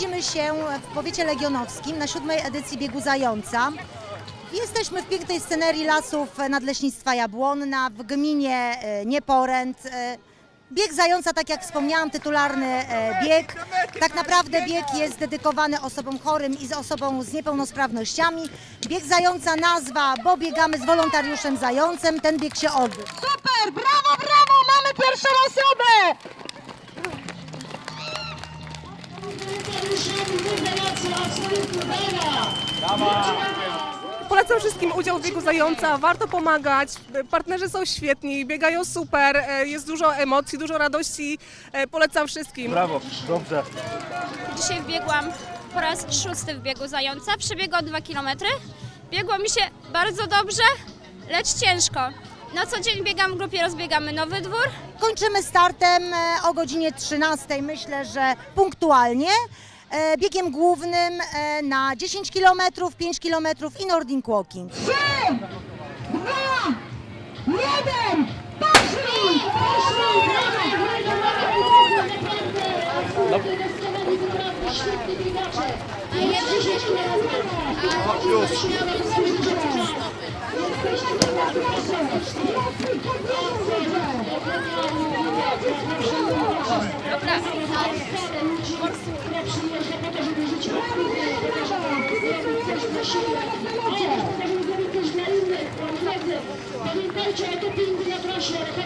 się w powiecie legionowskim na siódmej edycji biegu Zająca. Jesteśmy w pięknej scenerii lasów Nadleśnictwa Jabłonna w gminie e, Nieporęt. E, Bieg Zająca, tak jak wspomniałam, tytularny e, bieg. Tak naprawdę bieg jest dedykowany osobom chorym i z osobą z niepełnosprawnościami. Bieg Zająca nazwa, bo biegamy z wolontariuszem Zającem. Ten bieg się odbył. Super, brawo, brawo, mamy pierwszą Polecam wszystkim udział w biegu zająca, warto pomagać, partnerzy są świetni, biegają super, e, jest dużo emocji, dużo radości, E, polecam wszystkim. Brawo, dobrze. Dzisiaj biegłam po raz szósty w biegu zająca. Przebiegłam 2 km. Biegło mi się bardzo dobrze, lecz ciężko. Na co dzień biegam w grupie Rozbiegamy Nowy Dwór. Kończymy startem e, o godzinie 13, myślę, że punktualnie. E, Biegiem głównym e, na 10 km, 5 km i Nordic Walking. Trzy, dwa, jeden, poszli! taşıyla Ayrıca temizlerin güçleriyle ortaklık, temizler çağda bin bile tıraş olarak,